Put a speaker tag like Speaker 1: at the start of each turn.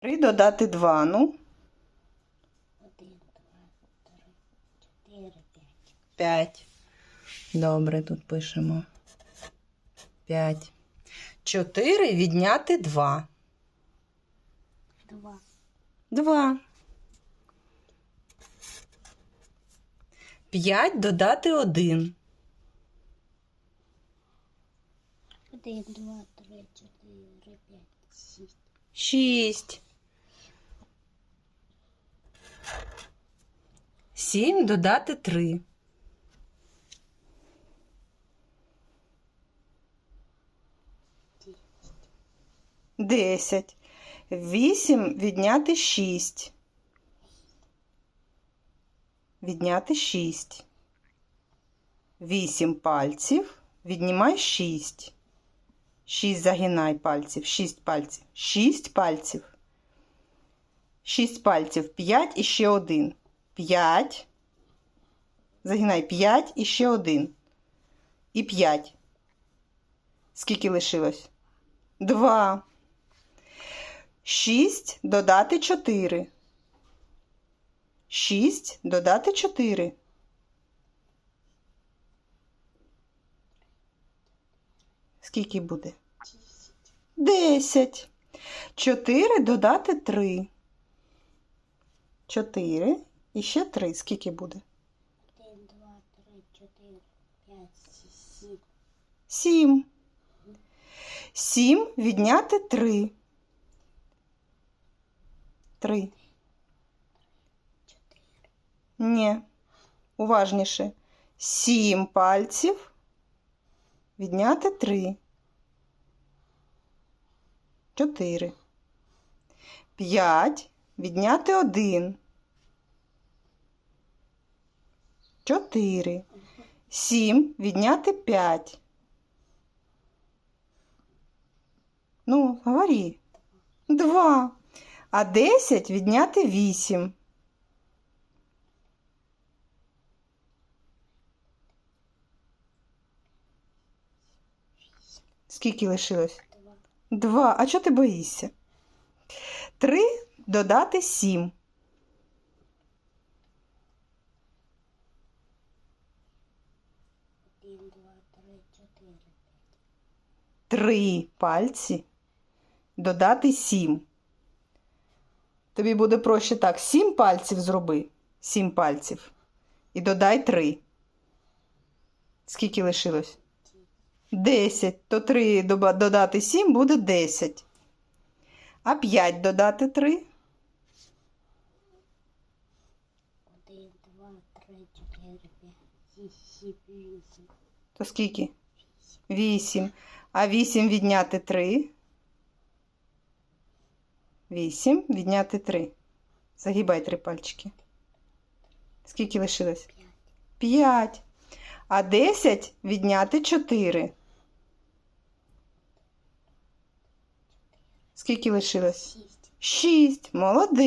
Speaker 1: Три додати два, ну.
Speaker 2: Один, два, три, чотири, п'ять.
Speaker 1: П'ять. Добре, тут пишемо. П'ять. Чотири відняти два.
Speaker 2: Два.
Speaker 1: Два. П'ять додати один.
Speaker 2: Один, два, три, чотири, п'ять, шість.
Speaker 1: Шість. Сім додати три. Десять. Вісім відняти шість. Відняти шість. Вісім пальців. Віднімай шість. Шість загинай пальців. Шість пальців. Шість пальців. Шість пальців. П'ять і ще один. П'ять. Загинай п'ять і ще один. І п'ять. Скільки лишилось? Два. Шість додати чотири. Шість додати чотири. Скільки буде? Десять. Чотири додати три. Чотири. І ще три. Скільки буде?
Speaker 2: Один, два, три, чотири, п'ять, сім.
Speaker 1: Сім. Сім відняти три. Три. Ні. Уважніше. Сім пальців. Відняти три. Чотири. П'ять. Відняти один. 4. 7 відняти 5. Ну, говори. 2. А 10 відняти 8. Скільки лишилось? 2. А чого ти боїшся? 3 додати
Speaker 2: 7. Три, чотири, п'ять.
Speaker 1: Три пальці додати сім. Тобі буде проще так. Сім пальців зроби. Сім пальців. І додай три. Скільки лишилось? Десять. То три додати сім буде десять. А п'ять додати три.
Speaker 2: Один, два, три, чотири, п'ять, шість, сім, вісім.
Speaker 1: То скільки? Вісім. А вісім відняти три. Вісім відняти три. Загибай три пальчики. Скільки лишилось? П'ять. А десять відняти чотири. Скільки лишилось?
Speaker 2: Шість.
Speaker 1: Шість. Молодець.